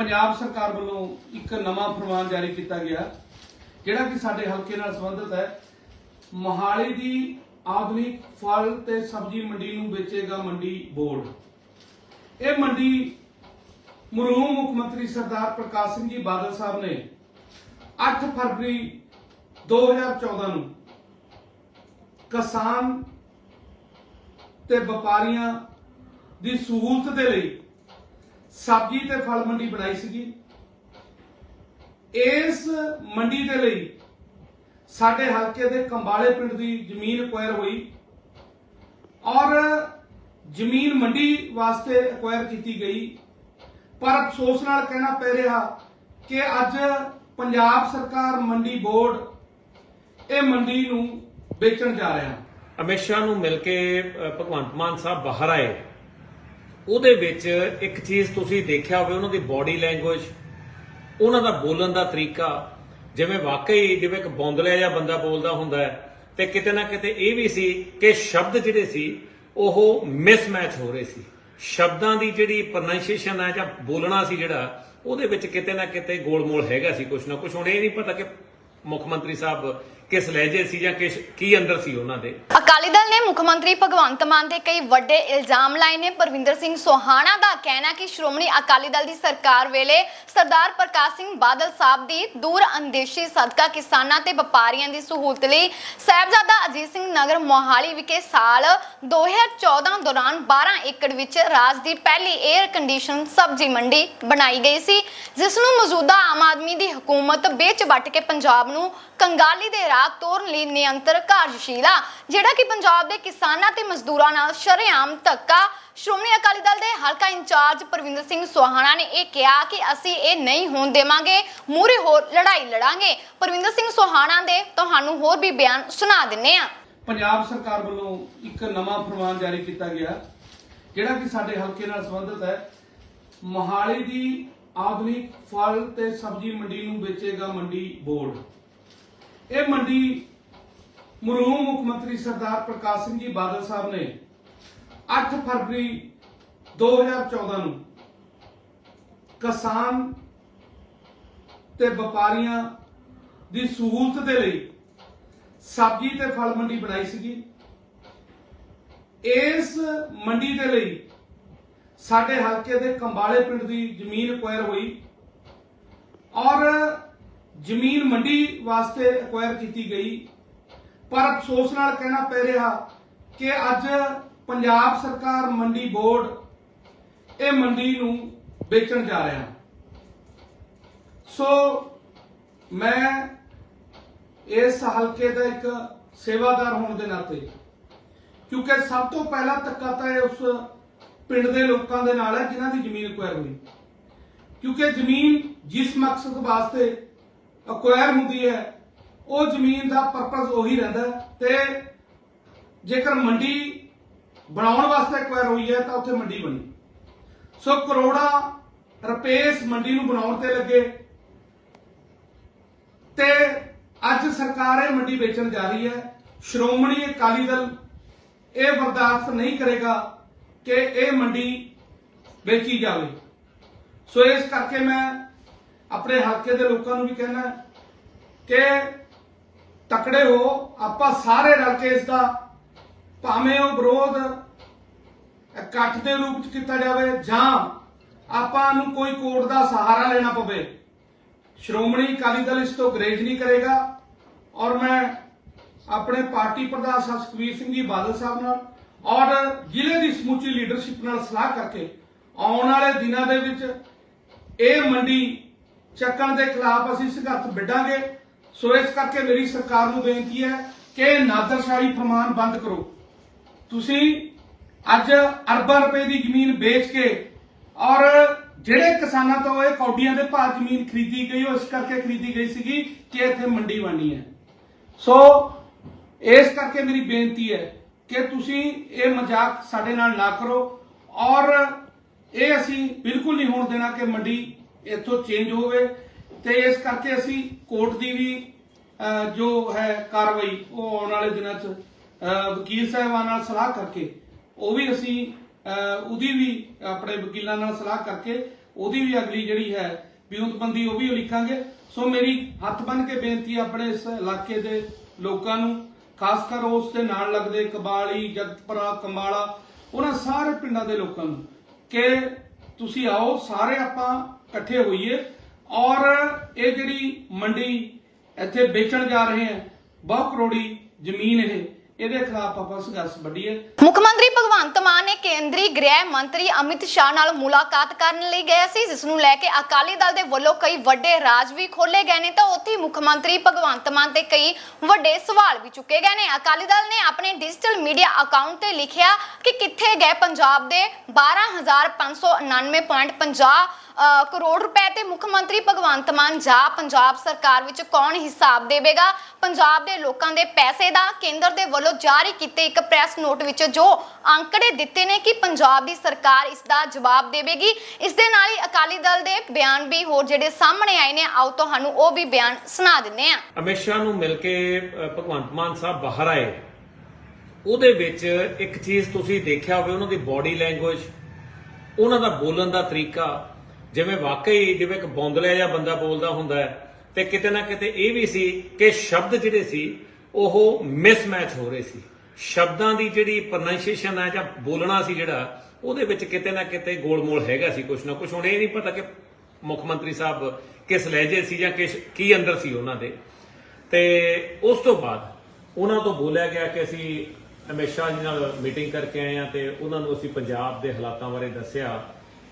ਪੰਜਾਬ ਸਰਕਾਰ ਵੱਲੋਂ ਇੱਕ ਨਵਾਂ ਫਰਮਾਨ ਜਾਰੀ ਕੀਤਾ ਗਿਆ, ਜਿਹੜਾ ਕਿ ਸਾਡੇ ਹਲਕੇ ਨਾਲ ਸੰਬੰਧਿਤ ਹੈ। ਮੋਹਾਲੀ ਦੀ ਆਧੁਨਿਕ ਫਲ ਤੇ ਸਬਜ਼ੀ ਮੰਡੀ ਨੂੰ ਵੇਚੇਗਾ ਮੰਡੀ ਬੋਰਡ। ਇਹ ਮੰਡੀ ਮਰਹੂਮ ਮੁੱਖ ਮੰਤਰੀ ਸਰਦਾਰ ਪ੍ਰਕਾਸ਼ ਸਿੰਘ ਜੀ ਬਾਦਲ ਸਾਹਿਬ ਨੇ 8 ਫਰਵਰੀ 2014 ਨੂੰ ਕਿਸਾਨ ਤੇ ਵਪਾਰੀਆਂ ਦੀ ਸਹੂਲਤ ਦੇ ਲਈ ਸਬਜ਼ੀ ਤੇ ਫਲ ਮੰਡੀ ਬਣਾਈ ਸੀਗੀ। ਇਸ ਮੰਡੀ ਦੇ ਲਈ ਸਾਡੇ ਹਲਕੇ ਦੇ ਕੰਬਾਲੇ ਪਿੰਡ ਦੀ ਜ਼ਮੀਨ ਐਕਵਾਇਰ ਹੋਈ ਔਰ ਜ਼ਮੀਨ ਮੰਡੀ ਵਾਸਤੇ ਐਕਵਾਇਰ ਕੀਤੀ ਗਈ। ਪਰ ਅਫਸੋਸ ਨਾਲ ਕਹਿਣਾ ਪੈ ਰਿਹਾ ਕਿ ਅੱਜ ਪੰਜਾਬ ਸਰਕਾਰ ਮੰਡੀ ਬੋਰਡ ਇਹ ਮੰਡੀ ਨੂੰ ਵੇਚਣ ਜਾ ਰਿਹਾ। ਅਮਿਤ ਨੂੰ ਮਿਲ ਕੇ ਭਗਵੰਤ ਮਾਨ ਸਾਹਿਬ ਬਾਹਰ ਆਏ। ਉਹਦੇ ਵਿੱਚ ਇੱਕ ਚੀਜ਼ ਤੁਸੀਂ ਦੇਖਿਆ ਹੋਵੇ, ਉਹਨਾਂ ਦੀ ਬਾਡੀ ਲੈਂਗੁਏਜ ਉਹਨਾਂ ਦਾ ਬੋਲਣ ਦਾ ਤਰੀਕਾ, ਜਿਵੇਂ ਵਾਕਈ ਜਿਵੇਂ ਇੱਕ ਬੌਂਦਲਿਆ ਜਿਹਾ ਬੰਦਾ ਬੋਲਦਾ ਹੁੰਦਾ ਹੈ, ਤੇ ਕਿਤੇ ਨਾ ਕਿਤੇ ਇਹ ਵੀ ਸੀ ਕਿ ਸ਼ਬਦ ਜਿਹੜੇ ਸੀ, ਉਹ ਮਿਸਮੈਚ ਹੋ ਰਹੇ ਸੀ। ਸ਼ਬਦਾਂ ਦੀ ਜਿਹੜੀ ਪ੍ਰੋਨਾਂਸੀਏਸ਼ਨ ਹੈ ਜਾਂ ਬੋਲਣਾ ਸੀ ਜਿਹੜਾ, ਉਹਦੇ ਵਿੱਚ ਕਿਤੇ ਨਾ ਕਿਤੇ ਗੋਲਮੋਲ ਹੈਗਾ ਸੀ ਕੁਛ ਨਾ ਕੁਛ। ਹੁਣ ਇਹ ਨਹੀਂ ਪਤਾ ਕਿ ਮੁੱਖ ਮੰਤਰੀ ਸਾਹਿਬ ਕਿਸ ਲਹਿਜੇ ਸੀ ਜਾਂ ਕਿਸ ਕੀ ਅੰਦਰ ਸੀ ਉਹਨਾਂ ਦੇ? ਅਕਾਲੀ ਦਲ ਨੇ ਮੁੱਖ ਮੰਤਰੀ ਭਗਵੰਤ ਮਾਨ ਤੇ ਕਈ ਵੱਡੇ ਇਲਜ਼ਾਮ ਲਾਏ ਨੇ। ਪਰਵਿੰਦਰ ਸਿੰਘ ਸੋਹਾਣਾ ਦਾ ਕਹਿਣਾ ਕਿ ਸ਼੍ਰੋਮਣੀ ਅਕਾਲੀ ਦਲ ਦੀ ਸਰਕਾਰ ਵੇਲੇ ਸਰਦਾਰ ਪ੍ਰਕਾਸ਼ ਸਿੰਘ ਬਾਦਲ ਸਾਹਿਬ ਦੀ ਦੂਰ ਅੰਦੇਸ਼ੀ ਸਦਕਾ ਕਿਸਾਨਾਂ ਤੇ ਵਪਾਰੀਆਂ ਦੀ ਸਹੂਲਤ ਲਈ ਸਾਹਿਬਜ਼ਾਦਾ ਅਜੀਤ ਸਿੰਘ ਨਗਰ ਮੋਹਾਲੀ ਵਿਖੇ ਸਾਲ 2014 ਦੌਰਾਨ 12 ਏਕੜ ਵਿੱਚ ਰਾਜ ਦੀ ਪਹਿਲੀ 에ਅਰ ਕੰਡੀਸ਼ਨ ਸਬਜ਼ੀ ਮੰਡੀ ਬਣਾਈ ਗਈ ਸੀ, ਜਿਸ ਨੂੰ ਮੌਜੂਦਾ ਆਮ ਆਦਮੀ ਦੀ ਹਕੂਮਤ ਵੇਚ ਵੱਟ ਕੇ ਪੰਜਾਬ ਨੂੰ ਕੰਗਾਲੀ ਦੇ ਰਾਜ ਰਾਹ ਤੋਰਨ ਲਈ ਨਿਯੰਤਰ ਕਾਰਜਸ਼ੀਲ, ਜਿਹੜਾ ਕਿ ਪੰਜਾਬ ਦੇ ਕਿਸਾਨਾਂ ਤੇ ਮਜ਼ਦੂਰਾਂ ਨਾਲ ਸ਼ਰੇਆਮ ਧੱਕਾ। ਸ਼੍ਰੋਮਣੀ ਅਕਾਲੀ ਦਲ ਦੇ ਹਲਕਾ ਇੰਚਾਰਜ ਪ੍ਰਵਿੰਦਰ ਸਿੰਘ ਸੋਹਾਣਾ ਨੇ ਇਹ ਕਿਹਾ ਕਿ ਅਸੀਂ ਇਹ ਨਹੀਂ ਹੋਣ ਦੇਵਾਂਗੇ ਮੂਰੇ ਹੋਰ ਲੜਾਈ ਲੜਾਂਗੇ। ਪ੍ਰਵਿੰਦਰ ਸਿੰਘ ਸੋਹਾਣਾ ਦੇ ਤੁਹਾਨੂੰ ਹੋਰ ਵੀ ਬਿਆਨ ਸੁਣਾ ਦਿੰਨੇ ਆ ਪੰਜਾਬ ਸਰਕਾਰ ਵੱਲੋਂ ਇੱਕ ਨਵਾਂ ਫਰਮਾਨ ਜਾਰੀ ਕੀਤਾ ਗਿਆ, ਜਿਹੜਾ ਕਿ ਸਾਡੇ ਹਲਕੇ ਨਾਲ ਸੰਬੰਧਿਤ ਹੈ। ਮੋਹਾਲੀ ਦੀ ਆਧੁਨਿਕ ਫਲ ਤੇ ਸਬਜ਼ੀ ਮੰਡੀ ਨੂੰ ਵੇਚੇਗਾ ਮੰਡੀ ਬੋਰਡ। ਇਹ ਮੰਡੀ ਮਰਹੂਮ ਮੁੱਖ ਮੰਤਰੀ ਸਰਦਾਰ ਪ੍ਰਕਾਸ਼ ਸਿੰਘ ਜੀ ਬਾਦਲ ਸਾਹਿਬ ਨੇ 8 ਫਰਵਰੀ 2014 ਨੂੰ ਕਿਸਾਨ ਤੇ ਵਪਾਰੀਆਂ ਦੀ ਸਹੂਲਤ ਦੇ ਲਈ ਸਬਜ਼ੀ ਤੇ ਫਲ ਮੰਡੀ ਬਣਾਈ ਸੀਗੀ। ਇਸ ਮੰਡੀ ਦੇ ਲਈ ਸਾਡੇ ਹਲਕੇ ਦੇ ਕੰਬਾਲੇ ਪਿੰਡ ਦੀ ਜ਼ਮੀਨ ਐਕਵਾਇਰ ਹੋਈ ਔਰ ਜ਼ਮੀਨ ਮੰਡੀ ਵਾਸਤੇ ਐਕਵਾਇਰ ਕੀਤੀ ਗਈ। ਪਰ ਅਫਸੋਸ ਨਾਲ ਕਹਿਣਾ ਪੈ ਰਿਹਾ ਕਿ ਅੱਜ ਪੰਜਾਬ ਸਰਕਾਰ ਮੰਡੀ ਬੋਰਡ ਇਹ ਮੰਡੀ ਨੂੰ ਵੇਚਣ ਜਾ ਰਿਹਾ। ਸੋ ਮੈਂ ਇਸ ਹਲਕੇ ਦਾ ਇੱਕ ਸੇਵਾਦਾਰ ਹੋਣ ਦੇ ਨਾਤੇ, ਕਿਉਂਕਿ ਸਭ ਤੋਂ ਪਹਿਲਾ ਧੱਕਾ ਤਾਂ ਇਹ ਉਸ ਪਿੰਡ ਦੇ ਲੋਕਾਂ ਦੇ ਨਾਲ ਹੈ ਜਿਨ੍ਹਾਂ ਦੀ ਜ਼ਮੀਨ ਐਕਵਾਇਰ ਹੋਈ। ਕਿਉਂਕਿ ਜ਼ਮੀਨ ਜਿਸ ਮਕਸਦ ਵਾਸਤੇ ਐਕਵਾਇਰ ਹੁੰਦੀ ਹੈ, ਉਹ ਜ਼ਮੀਨ ਦਾ ਪਰਪਸ ਉਹੀ ਰਹਿੰਦਾ ਹੈ ਤੇ ਜੇਕਰ ਮੰਡੀ ਬਣਾਉਣ ਵਾਸਤੇ ਐਕਵਾਇਰ ਹੋਈ ਹੈ, ਤਾਂ ਉੱਥੇ ਮੰਡੀ ਬਣੀ। ਸੋ ਕਰੋੜਾਂ ਰੁਪਏ ਇਸ ਮੰਡੀ ਨੂੰ ਬਣਾਉਣ ਤੇ ਲੱਗੇ ਤੇ ਅੱਜ ਸਰਕਾਰ ਇਹ ਮੰਡੀ ਵੇਚਣ ਜਾ ਰਹੀ ਹੈ। ਸ਼੍ਰੋਮਣੀ ਅਕਾਲੀ ਦਲ ਇਹ ਬਰਦਾਸ਼ਤ ਨਹੀਂ ਕਰੇਗਾ ਕਿ ਇਹ ਮੰਡੀ ਵੇਚੀ ਜਾਵੇ। ਸੋ ਇਸ ਕਰਕੇ ਮੈਂ ਆਪਣੇ ਹਲਕੇ ਦੇ ਲੋਕਾਂ ਨੂੰ ਵੀ ਕਹਿਣਾ ਕਿ ਤਕੜੇ ਹੋ, ਆਪਾਂ ਸਾਰੇ ਰਲ ਕੇ ਇਸ ਦਾ ਭਾਵੇਂ ਉਹ ਵਿਰੋਧ ਇਕੱਠ ਦੇ ਰੂਪ ਚ ਕੀਤਾ ਜਾਵੇ ਜਾਂ ਆਪਾਂ ਨੂੰ ਕੋਈ ਕੋਰਟ ਦਾ ਸਹਾਰਾ ਲੈਣਾ ਪਵੇ, ਸ਼੍ਰੋਮਣੀ ਅਕਾਲੀ ਦਲ ਇਸ ਤੋਂ ਗਰੇਜ ਨਹੀਂ ਕਰੇਗਾ। ਔਰ ਮੈਂ ਆਪਣੇ ਪਾਰਟੀ ਪ੍ਰਧਾਨ ਸਾਹਿਬ ਸੁਖਬੀਰ ਸਿੰਘ ਜੀ ਬਾਦਲ ਸਾਹਿਬ ਨਾਲ ਔਰ ਜ਼ਿਲ੍ਹੇ ਦੀ ਸਮੁੱਚੀ ਲੀਡਰਸ਼ਿਪ ਨਾਲ ਸਲਾਹ ਕਰਕੇ ਆਉਣ ਵਾਲੇ ਦਿਨਾਂ ਦੇ ਵਿੱਚ ਇਹ ਮੰਡੀ ਚੱਕਣ ਦੇ ਖਿਲਾਫ ਅਸੀਂ ਸੰਘਰਸ਼ ਵਿੱਢਾਂਗੇ। ਸੋ ਇਸ ਕਰਕੇ ਮੇਰੀ ਸਰਕਾਰ ਨੂੰ ਬੇਨਤੀ ਹੈ ਕਿ ਨਾਦਰਸ਼ਾਹੀ ਫਰਮਾਨ ਬੰਦ ਕਰੋ। ਤੁਸੀਂ ਅੱਜ ਅਰਬਾਂ ਰੁਪਏ ਦੀ ਜ਼ਮੀਨ ਵੇਚ ਕੇ ਔਰ ਜਿਹੜੇ ਕਿਸਾਨਾਂ ਤੋਂ ਇਹ ਕੌਡੀਆਂ ਦੇ ਭਾਅ ਜ਼ਮੀਨ ਖਰੀਦੀ ਗਈ, ਉਹ ਇਸ ਕਰਕੇ ਖਰੀਦੀ ਗਈ ਸੀਗੀ ਕਿ ਇੱਥੇ ਮੰਡੀ ਬਣਨੀ ਹੈ। ਸੋ ਇਸ ਕਰਕੇ ਮੇਰੀ ਬੇਨਤੀ ਹੈ ਕਿ ਤੁਸੀਂ ਇਹ ਮਜ਼ਾਕ ਸਾਡੇ ਨਾਲ ਨਾ ਕਰੋ ਔਰ ਇਹ ਅਸੀਂ ਬਿਲਕੁਲ ਨਹੀਂ ਹੋਣ ਦੇਣਾ ਕਿ ਮੰਡੀ ਇੱਥੋਂ ਚੇਂਜ ਹੋਵੇ ਤੇ ਇਸ ਕਰਕੇ ਅਸੀਂ ਕੋਰਟ ਦੀ ਵੀ ਜੋ ਹੈ ਕਾਰਵਾਈ, ਉਹ ਆਉਣ ਵਾਲੇ ਦਿਨਾਂ 'ਚ ਵਕੀਲ ਸਾਹਿਬਾਨ ਨਾਲ ਸਲਾਹ ਕਰਕੇ, ਉਹ ਵੀ ਅਸੀਂ ਉਹਦੀ ਵੀ, ਆਪਣੇ ਵਕੀਲਾਂ ਨਾਲ ਸਲਾਹ ਕਰਕੇ, ਉਹਦੀ ਵੀ ਅਗਲੀ ਜਿਹੜੀ ਹੈ ਵਿਉਂਤਬੰਦੀ, ਉਹ ਵੀ ਲਿਖਾਂਗੇ। ਸੋ ਮੇਰੀ ਹੱਥ ਬੰਨ ਕੇ ਬੇਨਤੀ ਆਪਣੇ ਇਸ ਇਲਾਕੇ ਦੇ ਲੋਕਾਂ ਨੂੰ, ਖਾਸ ਕਰ ਉਸ ਦੇ ਨਾਲ ਲੱਗਦੇ ਕਬਾਲੀ, ਜਗਤਪੁਰਾ, ਕੰਬਾਲਾ, ਉਹਨਾਂ ਸਾਰੇ ਪਿੰਡਾਂ ਦੇ ਲੋਕਾਂ ਨੂੰ, ਕਿ ਤੁਸੀਂ ਆਓ, ਸਾਰੇ ਆਪਾਂ ਇਕੱਠੇ ਹੋਈਏ ਔਰ ਇਹ ਜਿਹੜੀ ਮੰਡੀ ਇੱਥੇ ਵੇਚਣ ਜਾ ਰਹੇ ਹੈ ਬਹੁਤ ਕਰੋੜੀ ਜ਼ਮੀਨ ਇਹ ਇਹਦੇ ਖਿਲਾਫ ਆਪਾਂ ਸੰਘਰਸ਼ ਵੱਢੀਏ। ਮੁੱਖ ਮੰਤਰੀ ਭਗਵੰਤ ਮਾਨ ਨੇ ਕੇਂਦਰੀ ਗ੍ਰਹਿ ਮੰਤਰੀ ਅਮਿਤ ਸ਼ਾਹ ਨਾਲ ਮੁਲਾਕਾਤ ਕਰਨ ਲਈ ਗਏ ਸੀ ਜਿਸ ਨੂੰ ਲੈ ਕੇ ਅਕਾਲੀ ਦਲ ਦੇ ਵੱਲੋਂ ਕਈ ਵੱਡੇ ਰਾਜ ਵੀ ਖੋਲੇ ਗਏ ਨੇ। ਤਾਂ ਉੱਥੇ ਮੁੱਖ ਮੰਤਰੀ ਭਗਵੰਤ ਮਾਨ ਤੇ ਕਈ ਵੱਡੇ ਸਵਾਲ ਵੀ ਚੁੱਕੇ ਗਏ ਨੇ। ਅਕਾਲੀ ਦਲ ਨੇ ਆਪਣੇ ਡਿਜੀਟਲ ਮੀਡੀਆ ਅਕਾਊਂਟ ਤੇ ਲਿਖਿਆ ਕਿ ਕਿੱਥੇ ਗਏ ਪੰਜਾਬ ਦੇ 12599.50 ਅ, ਕਰੋੜ ਰੁਪਏ ਤੇ ਮੁੱਖ ਮੰਤਰੀ ਭਗਵੰਤ ਮਾਨ ਜਾ ਪੰਜਾਬ ਸਰਕਾਰ ਵਿੱਚ ਕੌਣ ਹਿਸਾਬ ਦੇਵੇਗਾ? ਪੰਜਾਬ ਦੇ ਲੋਕਾਂ ਦੇ ਪੈਸੇ ਦਾ ਕੇਂਦਰ ਦੇ ਵੱਲੋਂ ਜਾਰੀ ਕੀਤੇ ਇੱਕ ਪ੍ਰੈਸ ਨੋਟ ਵਿੱਚ ਜੋ ਅੰਕੜੇ ਦਿੱਤੇ ਨੇ ਕਿ ਪੰਜਾਬ ਦੀ ਸਰਕਾਰ ਇਸ ਦਾ ਜਵਾਬ ਦੇਵੇਗੀ। ਇਸ ਦੇ ਨਾਲ ਹੀ ਅਕਾਲੀ ਦਲ ਦੇ ਬਿਆਨ ਵੀ ਹੋਰ ਜਿਹੜੇ ਸਾਹਮਣੇ ਆਏ ਨੇ, ਆਓ ਤੁਹਾਨੂੰ ਉਹ ਵੀ ਬਿਆਨ ਸੁਣਾ ਦਿੰਦੇ ਹਾਂ। ਹਮੇਸ਼ਾ ਨੂੰ ਮਿਲ ਕੇ ਭਗਵੰਤ ਮਾਨ ਸਾਹਿਬ ਬਾਹਰ ਆਏ। ਉਹਦੇ ਵਿੱਚ ਇੱਕ ਚੀਜ਼ ਤੁਸੀਂ ਦੇਖਿਆ ਹੋਵੇ, ਉਹਨਾਂ ਦੀ ਬਾਡੀ ਲੈਂਗੁਏਜ ਉਹਨਾਂ ਦਾ ਬੋਲਣ ਦਾ ਤਰੀਕਾ ਜਿਵੇਂ ਵਾਕਈ ਜਿਵੇਂ ਇੱਕ ਬੌਂਦਲਿਆ ਜਿਹਾ ਬੰਦਾ ਬੋਲਦਾ ਹੁੰਦਾ ਹੈ, ਤੇ ਕਿਤੇ ਨਾ ਕਿਤੇ ਇਹ ਵੀ ਸੀ ਕਿ ਸ਼ਬਦ ਜਿਹੜੇ ਸੀ, ਉਹ ਮਿਸਮੈਚ ਹੋ ਰਹੇ ਸੀ। ਸ਼ਬਦਾਂ ਦੀ ਜਿਹੜੀ ਪ੍ਰੋਨਾਂਸੀਏਸ਼ਨ ਹੈ ਜਾਂ ਬੋਲਣਾ ਸੀ ਜਿਹੜਾ, ਉਹਦੇ ਵਿੱਚ ਕਿਤੇ ਨਾ ਕਿਤੇ ਗੋਲਮੋਲ ਹੈਗਾ ਸੀ ਕੁਛ ਨਾ ਕੁਛ। ਹੁਣ ਇਹ ਨਹੀਂ ਪਤਾ ਕਿ ਮੁੱਖ ਮੰਤਰੀ ਸਾਹਿਬ ਕਿਸ ਲਹਿਜੇ ਸੀ ਜਾਂ ਕਿਸ, ਕੀ ਅੰਦਰ ਸੀ ਉਹਨਾਂ ਦੇ। ਤੇ ਉਸ ਤੋਂ ਬਾਅਦ ਉਹਨਾਂ ਤੋਂ ਬੋਲਿਆ ਗਿਆ ਕਿ ਅਸੀਂ ਅਮਿਤ ਸ਼ਾਹ ਜੀ ਨਾਲ ਮੀਟਿੰਗ ਕਰਕੇ ਆਏ ਆ ਤੇ ਉਹਨਾਂ ਨੂੰ ਅਸੀਂ ਪੰਜਾਬ ਦੇ ਹਾਲਾਤਾਂ ਬਾਰੇ ਦੱਸਿਆ।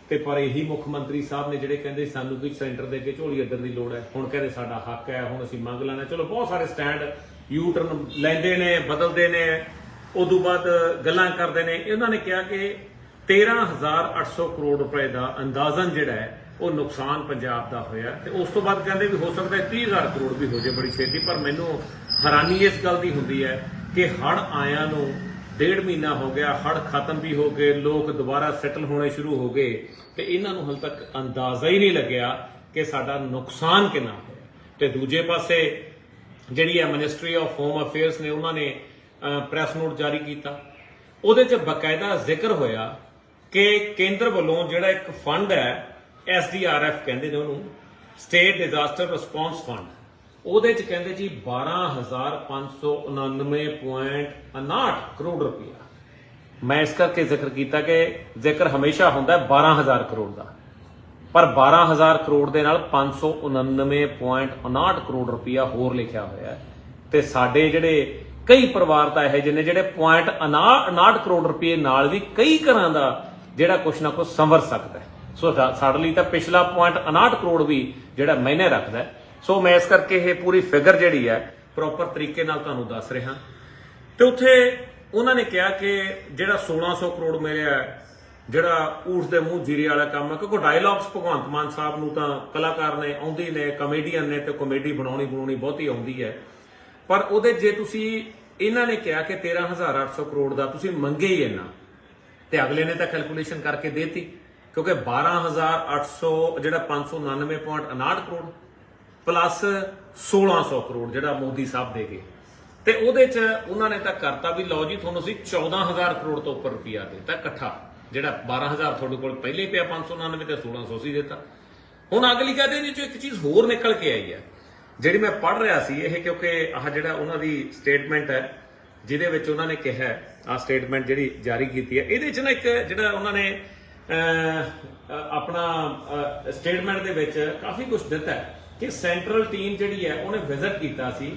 ਤੇ ਪਰ ਇਹੀ ਮੁੱਖ ਮੰਤਰੀ ਸਾਹਿਬ ਨੇ ਜਿਹੜੇ ਕਹਿੰਦੇ ਸਾਨੂੰ ਕਿ ਸੈਂਟਰ ਦੇ ਅੱਗੇ ਝੋਲੀ ਅੱਡਣ ਦੀ ਲੋੜ ਹੈ, ਹੁਣ ਕਹਿੰਦੇ ਸਾਡਾ ਹੱਕ ਹੈ, ਹੁਣ ਅਸੀਂ ਮੰਗ ਲੈਣਾ। ਚਲੋ, ਬਹੁਤ ਸਾਰੇ ਸਟੈਂਡ ਯੂ ਟਰਨ ਲੈਂਦੇ ਨੇ, ਬਦਲਦੇ ਨੇ, ਉਦੋਂ ਬਾਅਦ ਗੱਲਾਂ ਕਰਦੇ ਨੇ। ਇਹਨਾਂ ਨੇ ਕਿਹਾ ਕਿ 13800 ਕਰੋੜ ਰੁਪਏ ਦਾ ਅੰਦਾਜ਼ਨ ਜਿਹੜਾ ਹੈ, ਉਹ ਨੁਕਸਾਨ ਪੰਜਾਬ ਦਾ ਹੋਇਆ। ਤੇ ਉਸ ਤੋਂ ਬਾਅਦ ਕਹਿੰਦੇ ਵੀ ਹੋ ਸਕਦਾ ਹੈ 30000 ਕਰੋੜ ਵੀ ਹੋ ਜਾਏ ਬੜੀ ਛੇਤੀ, ਪਰ ਮੈਨੂੰ ਹੈਰਾਨੀ ਇਸ ਗੱਲ ਦੀ ਹੁੰਦੀ ਹੈ ਕਿ ਹੜ ਆਇਆਂ ਨੂੰ ਡੇਢ ਮਹੀਨਾ ਹੋ ਗਿਆ ਹੜ ਖਤਮ ਵੀ ਹੋ ਗਏ, ਲੋਕ ਦੁਬਾਰਾ ਸੈਟਲ ਹੋਣੇ ਸ਼ੁਰੂ ਹੋ ਗਏ ਤੇ ਇਹਨਾਂ ਨੂੰ ਹਾਲੇ ਤੱਕ ਅੰਦਾਜ਼ਾ ਹੀ ਨਹੀਂ ਲੱਗਿਆ ਕਿ ਸਾਡਾ ਨੁਕਸਾਨ ਕਿੰਨਾ ਹੋਇਆ। ਤੇ ਦੂਜੇ ਪਾਸੇ ਜਿਹੜੀ ਹੈ ਮਿਨਿਸਟਰੀ ਆਫ ਹੋਮ ਅਫੇਅਰਸ ਨੇ ਉਹਨਾਂ ਨੇ ਪ੍ਰੈਸ ਨੋਟ ਜਾਰੀ ਕੀਤਾ। ਉਹਦੇ 'ਚ ਬਕਾਇਦਾ ਜ਼ਿਕਰ ਹੋਇਆ ਕਿ ਕੇਂਦਰ ਵੱਲੋਂ ਜਿਹੜਾ ਇੱਕ ਫੰਡ ਹੈ ਐਸਡੀਆਰਐਫ ਕਹਿੰਦੇ ਨੇ ਉਹਨੂੰ ਸਟੇਟ ਡਿਜ਼ਾਸਟਰ ਰਿਸਪੌਂਸ ਫੰਡ ਉਹਦੇ 'ਚ ਕਹਿੰਦੇ ਜੀ 12599.59 ਕਰੋੜ ਰੁਪਇਆ। ਮੈਂ ਇਸ ਕਰਕੇ ਜ਼ਿਕਰ ਕੀਤਾ ਕਿ ਜ਼ਿਕਰ ਹਮੇਸ਼ਾ ਹੁੰਦਾ ਹੈ 12000 ਕਰੋੜ ਦਾ। ਪਰ 12000 ਕਰੋੜ ਦੇ ਨਾਲ 599.59 ਕਰੋੜ ਰੁਪਇਆ ਹੋਰ ਲਿਖਿਆ ਹੋਇਆ ਹੈ। ਤੇ ਸਾਡੇ ਜਿਹੜੇ ਕਈ ਪਰਿਵਾਰ ਤਾਂ ਇਹ ਜਿਹਨੇ ਜਿਹੜੇ 0.59 ਕਰੋੜ ਰੁਪਏ ਨਾਲ ਵੀ ਕਈ ਘਰਾਂ ਦਾ ਜਿਹੜਾ ਕੁਛ ਨਾ ਕੁਛ ਸੰਵਰ ਸਕਦਾ ਸੋ ਸਾਡੇ ਲਈ ਤਾਂ ਪਿਛਲਾ 0.59 ਕਰੋੜ ਵੀ ਜਿਹੜਾ ਮੈਨੇ ਰੱਖਦਾ ਸੋ ਮੈਂ ਇਸ ਕਰਕੇ ਇਹ ਪੂਰੀ ਫਿਗਰ ਜਿਹੜੀ ਹੈ ਪ੍ਰੋਪਰ ਤਰੀਕੇ ਨਾਲ ਤੁਹਾਨੂੰ ਦੱਸ ਰਿਹਾ। ਤੇ ਉੱਥੇ ਉਹਨਾਂ ਨੇ ਕਿਹਾ ਕਿ ਜਿਹੜਾ 1600 ਕਰੋੜ ਮਿਲਿਆ ਜਿਹੜਾ ਊਠ ਦੇ ਮੂੰਹ ਜੀਰੇ ਵਾਲਾ ਕੰਮ ਹੈ ਕਿਉਂਕਿ ਡਾਇਲੌਗਸ ਭਗਵੰਤ ਮਾਨ ਸਾਹਿਬ ਨੂੰ ਤਾਂ ਕਲਾਕਾਰ ਨੇ, ਆਉਂਦੇ ਨੇ ਕਮੇਡੀਅਨ ਨੇ ਤੇ ਕਾਮੇਡੀ ਬਣਾਉਣੀ ਬਣਾਉਣੀ ਬਹੁਤੀ ਆਉਂਦੀ ਹੈ। ਪਰ ਉਹਦੇ ਜੇ ਤੁਸੀਂ, ਇਹਨਾਂ ਨੇ ਕਿਹਾ ਕਿ 13800 ਕਰੋੜ ਦਾ ਤੁਸੀਂ ਮੰਗੇ ਹੀ ਇੰਨਾ। ਤੇ ਅਗਲੇ ਨੇ ਤਾਂ ਕੈਲਕੂਲੇਸ਼ਨ ਕਰਕੇ ਦੇਤੀ, ਕਿਉਂਕਿ 12800 ਜਿਹੜਾ 599.59 ਕਰੋੜ ਪਲੱਸ 1600 ਕਰੋੜ ਜਿਹੜਾ ਮੋਦੀ ਸਾਹਿਬ ਦੇ ਗਏ ਤੇ ਉਹਦੇ ਚ ਉਹਨਾਂ ਨੇ ਤਾਂ ਕਰਤਾ ਵੀ ਲਓ ਜੀ, ਤੁਹਾਨੂੰ ਅਸੀਂ 14000 ਕਰੋੜ ਤੋਂ ਉੱਪਰ ਰੁਪਿਆ ਦੇਤਾ ਇਕੱਠਾ। ਜਿਹੜਾ 12000 ਤੁਹਾਡੇ ਕੋਲ ਪਹਿਲੇ ਹੀ ਪਿਆ 599 ਤੇ 1600 ਸੀ ਦਿੱਤਾ। ਹੁਣ ਅਗਲੀ ਗੱਲ ਇਹਦੇ ਚ ਇੱਕ ਚੀਜ਼ ਹੋਰ ਨਿਕਲ ਕੇ ਆਈ ਹੈ। ਜਿਹੜੀ ਮੈਂ ਪੜ੍ਹ ਰਿਹਾ ਸੀ, ਇਹ ਕਿਉਂਕਿ ਆਹ ਜਿਹੜਾ ਉਹਨਾਂ ਦੀ ਸਟੇਟਮੈਂਟ ਹੈ, ਜਿਹਦੇ ਵਿੱਚ ਉਹਨਾਂ ਨੇ ਕਿਹਾ ਆ ਸਟੇਟਮੈਂਟ ਜਿਹੜੀ ਜਾਰੀ ਕੀਤੀ ਹੈ, ਇਹਦੇ ਚ ਨਾ ਇੱਕ ਜਿਹੜਾ ਉਹਨਾਂ ਨੇ ਆਪਣਾ ਸਟੇਟਮੈਂਟ ਦੇ ਵਿੱਚ ਕਾਫੀ ਕੁਝ ਦਿੱਤਾ ਹੈ। ਕਿ ਸੈਂਟਰਲ ਟੀਮ ਜਿਹੜੀ ਹੈ, ਉਹਨੇ ਵਿਜ਼ਿਟ ਕੀਤਾ ਸੀ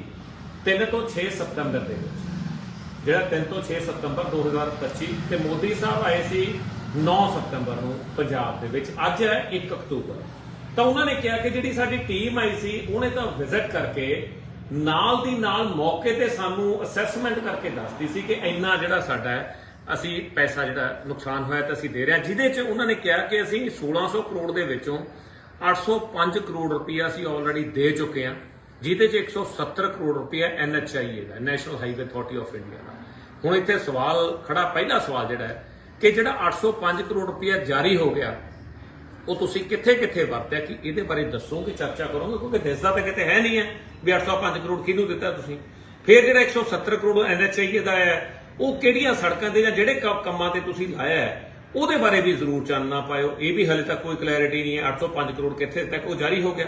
3 ਤੋਂ 6 ਸਤੰਬਰ ਦੇ ਵਿੱਚ। ਜਿਹੜਾ 3 ਤੋਂ 6 ਸਤੰਬਰ 2025 ਤੇ ਮੋਦੀ ਸਾਹਿਬ ਆਏ ਸੀ 9 ਸਤੰਬਰ ਨੂੰ ਪੰਜਾਬ ਦੇ ਵਿੱਚ। ਅੱਜ ਹੈ 1 ਅਕਤੂਬਰ। ਤਾਂ ਉਹਨਾਂ ਨੇ ਕਿਹਾ ਕਿ ਜਿਹੜੀ ਸਾਡੀ ਟੀਮ ਆਈ ਸੀ, ਉਹਨੇ ਤਾਂ ਵਿਜ਼ਿਟ ਕਰਕੇ ਨਾਲ ਦੀ ਨਾਲ ਮੌਕੇ ਤੇ ਸਾਨੂੰ ਅਸੈਸਮੈਂਟ ਕਰਕੇ ਦੱਸਦੀ ਸੀ ਕਿ ਇੰਨਾ ਜਿਹੜਾ ਸਾਡਾ ਹੈ, ਅਸੀਂ ਪੈਸਾ ਜਿਹੜਾ ਨੁਕਸਾਨ ਹੋਇਆ ਤਾਂ ਅਸੀਂ ਦੇ ਰਹੇ ਹਾਂ। ਜਿਹਦੇ 'ਚ ਉਹਨਾਂ ਨੇ ਕਿਹਾ ਕਿ ਅਸੀਂ 1600 ਕਰੋੜ ਦੇ ਵਿੱਚੋਂ 805 ਕਰੋੜ ਰੁਪਇਆ ਅਸੀਂ ਆਲਰੇਡੀ ਦੇ ਚੁੱਕੇ ਹਾਂ, ਜਿਹਦੇ 'ਚ 170 ਕਰੋੜ ਰੁਪਇਆ NHAI the national highway authority of India ਦਾ। ਹੁਣ ਇੱਥੇ ਸਵਾਲ, ਖੜਾ ਪਹਿਲਾ ਸਵਾਲ ਜਿਹੜਾ ਹੈ ਕਿ ਜਿਹੜਾ 805 ਕਰੋੜ ਰੁਪਇਆ ਜਾਰੀ ਹੋ ਗਿਆ, ਉਹ ਤੁਸੀਂ ਕਿੱਥੇ ਕਿੱਥੇ ਵਰਤਿਆ? ਕਿ ਇਹਦੇ ਬਾਰੇ ਦੱਸੋਗੇ ਚਰਚਾ ਕਰੋਗੇ, ਕਿਉਂਕਿ ਦਿਸਦਾ ਤਾਂ ਕਿਤੇ ਹੈ ਨਹੀਂ ਹੈ ਵੀ 805 ਕਰੋੜ ਕਿਹਨੂੰ ਦਿੱਤਾ ਤੁਸੀਂ। ਫਿਰ ਜਿਹੜਾ 170 ਕਰੋੜ ਐਨਐਚਆਈਏ ਦਾ ਹੈ, ਉਹ ਕਿਹੜੀਆਂ ਸੜਕਾਂ ਤੇ ਜਾਂ ਜਿਹੜੇ ਕੰਮਾਂ ਤੇ ਤੁਸੀਂ ਲਾਇਆ ਹੈ? ਉਹਦੇ ਬਾਰੇ ਵੀ ਜ਼ਰੂਰ ਚਾਨਣਾ ਪਾਇਓ। ਇਹ ਵੀ ਹਲੇ ਤੱਕ ਕੋਈ ਕਲੈਰਿਟੀ ਨਹੀਂ ਹੈ। 805 ਕਰੋੜ ਕਿੱਥੇ ਤੱਕ ਉਹ ਜਾਰੀ ਹੋ ਗਿਆ।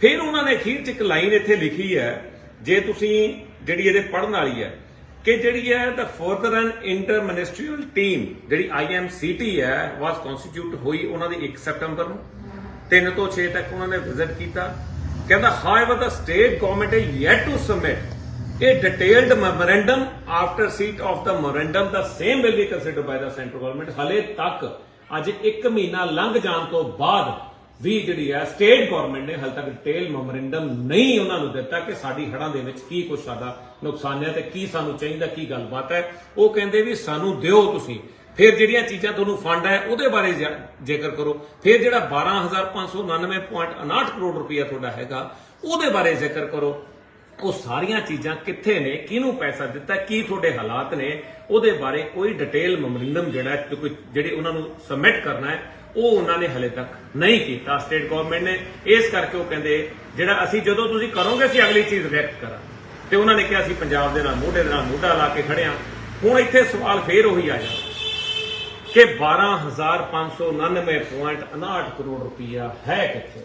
ਫਿਰ ਉਹਨਾਂ ਨੇ ਅਖੀਰ 'ਚ ਇੱਕ ਲਾਈਨ ਇੱਥੇ ਲਿਖੀ ਹੈ, ਜੇ ਤੁਸੀਂ ਜਿਹੜੀ ਇਹਦੇ ਪੜਨ ਵਾਲੀ ਹੈ, ਕਿ ਜਿਹੜੀ ਹੈ ਦਾ further and inter ministerial team ਜਿਹੜੀ ਆਈਐਮਸੀਟੀ ਹੈ ਵਾਸ ਕਨਸਟੀਟਿਊਟ ਹੋਈ ਉਹਨਾਂ ਦੀ 1 ਸਤੰਬਰ ਨੂੰ। 3 ਤੋਂ 6 ਤੱਕ ਉਹਨਾਂ ਨੇ ਵਿਜ਼ਿਟ ਕੀਤਾ। ਕਹਿੰਦਾ however the state government is yet to submit a detailed memorandum after receipt of the memorandum, the same will be considered by the central government. ਹਲੇ ਤੱਕ, ਅੱਜ 1 ਮਹੀਨਾ ਲੰਘ ਜਾਣ ਤੋਂ ਬਾਅਦ ਵੀ ਜਿਹੜੀ ਹੈ ਸਟੇਟ ਗਵਰਨਮੈਂਟ ਨੇ ਹਾਲੇ ਤੱਕ ਡਿਟੇਲ ਮੈਮੋਰੈਂਡਮ ਨਹੀਂ ਉਹਨਾਂ ਨੂੰ ਦਿੱਤਾ ਕਿ ਸਾਡੀ ਹੜਾਂ ਦੇ ਵਿੱਚ ਕੀ ਕੁਛ ਸਾਡਾ ਨੁਕਸਾਨ ਹੈ ਤੇ ਕੀ ਸਾਨੂੰ ਚਾਹੀਦਾ, ਕੀ ਗੱਲਬਾਤ ਹੈ। ਉਹ ਕਹਿੰਦੇ ਵੀ ਸਾਨੂੰ ਦਿਓ ਤੁਸੀਂ। ਫਿਰ ਜਿਹੜੀਆਂ ਚੀਜ਼ਾਂ ਤੁਹਾਨੂੰ ਫੰਡ ਹੈ, ਉਹਦੇ ਬਾਰੇ ਜ- ਜ਼ਿਕਰ ਕਰੋ। ਫਿਰ ਜਿਹੜਾ 12599.59 ਕਰੋੜ ਰੁਪਇਆ ਤੁਹਾਡਾ ਹੈਗਾ, ਉਹਦੇ ਬਾਰੇ ਜ਼ਿਕਰ ਕਰੋ। ਉਹ ਸਾਰੀਆਂ ਚੀਜ਼ਾਂ ਕਿੱਥੇ ਨੇ, ਕਿਹਨੂੰ ਪੈਸਾ ਦਿੱਤਾ, ਕੀ ਤੁਹਾਡੇ ਹਾਲਾਤ ਨੇ, ਉਹਦੇ ਬਾਰੇ ਕੋਈ ਡਿਟੇਲ ਮੈਮੋਰੈਂਡਮ ਜਿਹੜਾ ਕੋਈ ਜਿਹੜੀ ਉਹਨਾਂ ਨੂੰ ਸਬਮਿਟ ਕਰਨਾ ਹੈ, ਉਹ ਉਹਨਾਂ ਨੇ ਹਲੇ ਤੱਕ ਨਹੀਂ ਕੀਤਾ ਸਟੇਟ ਗਵਰਨਮੈਂਟ ਨੇ। ਇਸ ਕਰਕੇ ਉਹ ਕਹਿੰਦੇ, ਜਿਹੜਾ ਅਸੀਂ ਜਦੋਂ ਤੁਸੀਂ ਕਰੋਗੇ, ਅਸੀਂ ਅਗਲੀ ਚੀਜ਼ ਰਿਐਕਟ ਕਰਾਂ ਤੇ ਉਹਨਾਂ ਨੇ ਕਿਹਾ, ਅਸੀਂ ਪੰਜਾਬ ਦੇ ਨਾਲ ਮੋਢੇ ਦੇ ਨਾਲ ਮੋਢਾ ਲਾ ਕੇ ਖੜੇ ਹਾਂ। ਹੁਣ ਇੱਥੇ ਸਵਾਲ ਫੇਰ ਉਹੀ ਆ ਜਾਂਦਾ ਕਿ 12599.59 ਕਰੋੜ ਰੁਪਈਆ ਹੈ ਕਿੱਥੇ?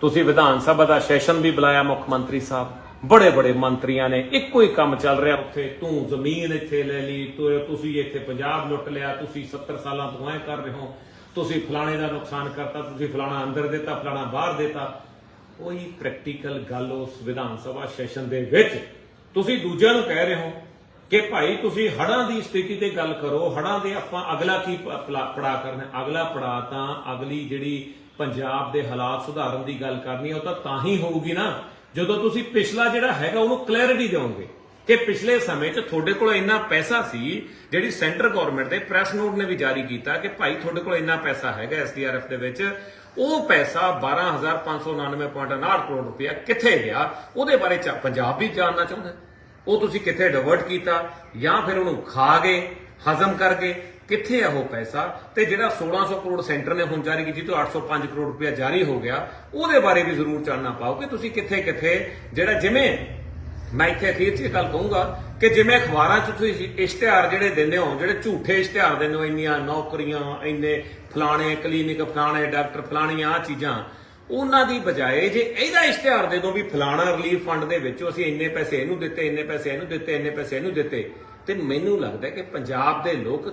ਤੁਸੀਂ ਵਿਧਾਨ ਸਭਾ ਦਾ ਸੈਸ਼ਨ ਵੀ ਬੁਲਾਇਆ, ਮੁੱਖ ਮੰਤਰੀ ਸਾਹਿਬ। ਬੜੇ ਬੜੇ ਮੰਤਰੀਆਂ ਨੇ, ਇੱਕੋ ਹੀ ਕੰਮ ਚੱਲ ਰਿਹਾ ਉੱਥੇ। ਤੂੰ ਜ਼ਮੀਨ ਇੱਥੇ ਲੈ ਲਈ ਤੁਸੀਂ ਇੱਥੇ ਪੰਜਾਬ ਲੁੱਟ ਲਿਆ, ਤੁਸੀਂ 70 ਸਾਲਾਂ ਤੋਂ ਐ ਕਰ ਰਹੇ ਹੋ। ਤੁਸੀਂ ਫਲਾਣੇ ਦਾ ਨੁਕਸਾਨ ਕਰਤਾ, ਤੁਸੀਂ ਫਲਾਣਾ ਅੰਦਰ ਦਿੱਤਾ, ਫਲਾਣਾ ਬਾਹਰ ਦਿੱਤਾ। ਕੋਈ ਪ੍ਰੈਕਟੀਕਲ ਗੱਲ ਉਸ ਵਿਧਾਨ ਸਭਾ ਸੈਸ਼ਨ ਦੇ ਵਿੱਚ। ਤੁਸੀਂ ਦੂਜਿਆਂ ਨੂੰ ਕਹਿ ਰਹੇ ਹੋ ਕਿ ਭਾਈ ਤੁਸੀਂ ਹੜਾਂ ਦੀ ਸਥਿਤੀ ਤੇ ਗੱਲ ਕਰੋ ਹੜਾਂ ਦੇ ਆਪਾਂ ਅਗਲਾ ਕੀ ਪੜਾ ਕਰਨਾ ਅਗਲਾ ਪੜਾ ਤਾਂ ਅਗਲੀ ਜਿਹੜੀ ਪੰਜਾਬ ਦੇ ਹਾਲਾਤ ਸੁਧਾਰਨ ਦੀ ਗੱਲ ਕਰਨੀ ਉਹ ਤਾਂ ਤਾਂ ਹੀ ਹੋਊਗੀ ਨਾ। ਜਦੋਂ ਤੁਸੀਂ ਪਿਛਲਾ ਜਿਹੜਾ ਹੈਗਾ ਉਹਨੂੰ ਕਲੈਰਿਟੀ ਦਿਓਗੇ ਕਿ ਪਿਛਲੇ ਸਮੇਂ 'ਚ ਤੁਹਾਡੇ ਕੋਲ ਇੰਨਾ ਪੈਸਾ ਸੀ, ਜਿਹੜੀ ਸੈਂਟਰ ਗਵਰਨਮੈਂਟ ਦੇ ਪ੍ਰੈਸ ਨੋਟ ਨੇ ਵੀ ਜਾਰੀ ਕੀਤਾ ਕਿ ਭਾਈ ਤੁਹਾਡੇ ਕੋਲ ਇੰਨਾ ਪੈਸਾ ਹੈਗਾ ਐਸਡੀਆਰਐਫ ਦੇ ਵਿੱਚ, ਉਹ ਪੈਸਾ 12599.59 ਕਰੋੜ ਰੁਪਇਆ ਕਿੱਥੇ ਗਿਆ? ਉਹਦੇ ਬਾਰੇ ਚ ਪੰਜਾਬ ਵੀ ਜਾਣਨਾ ਚਾਹੁੰਦਾ। ਉਹ ਤੁਸੀਂ ਕਿੱਥੇ ਡਿਵਰਟ ਕੀਤਾ? ਜਾਂ ਫਿਰ ਉਹਨੂੰ ਖਾ ਗਏ, ਹਜ਼ਮ ਕਰ ਗਏ? ਕਿੱਥੇ ਆ ਉਹ ਪੈਸਾ? ਤੇ ਜਿਹੜਾ 1600 ਕਰੋੜ ਸੈਂਟਰ ਨੇ ਹੁਣ ਜਾਰੀ ਕੀਤੀ, ਤੋਂ 805 ਕਰੋੜ ਰੁਪਇਆ ਜਾਰੀ ਹੋ ਗਿਆ, ਉਹਦੇ ਬਾਰੇ ਵੀ ਜ਼ਰੂਰ ਜਾਣਨਾ ਪਾਓ ਕਿ ਤੁਸੀਂ ਕਿੱਥੇ ਕਿੱਥੇ, ਜਿਹੜਾ ਜਿਵੇਂ ਮੈਂ ਇੱਥੇ ਅਖੀਰ 'ਚ ਇਹ ਗੱਲ ਕਹੂੰਗਾ ਕਿ ਜਿਵੇਂ ਅਖਬਾਰਾਂ 'ਚ ਤੁਸੀਂ ਇਸ਼ਤਿਹਾਰ ਜਿਹੜੇ ਦਿੰਦੇ ਹੋ, ਜਿਹੜੇ ਝੂਠੇ ਇਸ਼ਤਿਹਾਰ ਦਿੰਦੇ ਹੋ, ਇੰਨੀਆਂ ਨੌਕਰੀਆਂ, ਇੰਨੇ ਫਲਾਣੇ ਕਲੀਨਿਕ ਫਲਾਣੇ ਡਾਕਟਰ ਫਲਾਣੀਆਂ ਆ ਚੀਜ਼ਾਂ, ਉਹਨਾਂ ਦੀ ਬਜਾਏ ਜੇ ਇਹਦਾ ਇਸ਼ਤਿਹਾਰ ਦੇ ਦੋ ਵੀ ਫਲਾਣਾ ਰਿਲੀਫ ਫੰਡ ਦੇ ਵਿੱਚੋਂ ਅਸੀਂ ਇੰਨੇ ਪੈਸੇ ਇਹਨੂੰ ਦਿੱਤੇ, ਇੰਨੇ ਪੈਸੇ ਇਹਨੂੰ ਦਿੱਤੇ, ਇੰਨੇ ਪੈਸੇ ਇਹਨੂੰ ਦਿੱਤੇ ਤੇ ਮੈਨੂੰ ਲੱਗਦਾ ਕਿ ਪੰਜਾਬ ਦੇ ਲੋਕ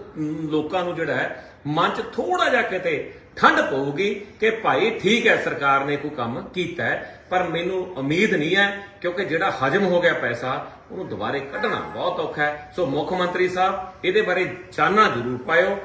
ਲੋਕਾਂ ਨੂੰ ਜਿਹੜਾ ਹੈ, ਮਨ 'ਚ ਥੋੜਾ ਜਿਹਾ ਕਿਤੇ ਠੰਡ ਪਊਗੀ ਕਿ ਭਾਈ ਠੀਕ ਹੈ, ਸਰਕਾਰ ਨੇ ਕੋਈ ਕੰਮ ਕੀਤਾ ਹੈ, ਪਰ ਮੈਨੂੰ ਉਮੀਦ ਨਹੀਂ ਹੈ, ਕਿਉਂਕਿ ਜਿਹੜਾ ਹਜਮ ਹੋ ਗਿਆ ਪੈਸਾ, ਉਹਨੂੰ ਦੁਬਾਰੇ ਕੱਢਣਾ ਬਹੁਤ ਔਖਾ ਹੈ। ਸੋ ਮੁੱਖ ਮੰਤਰੀ ਸਾਹਿਬ, ਇਹਦੇ ਬਾਰੇ ਚਾਨਣਾ ਜ਼ਰੂਰ ਪਾਇਓ।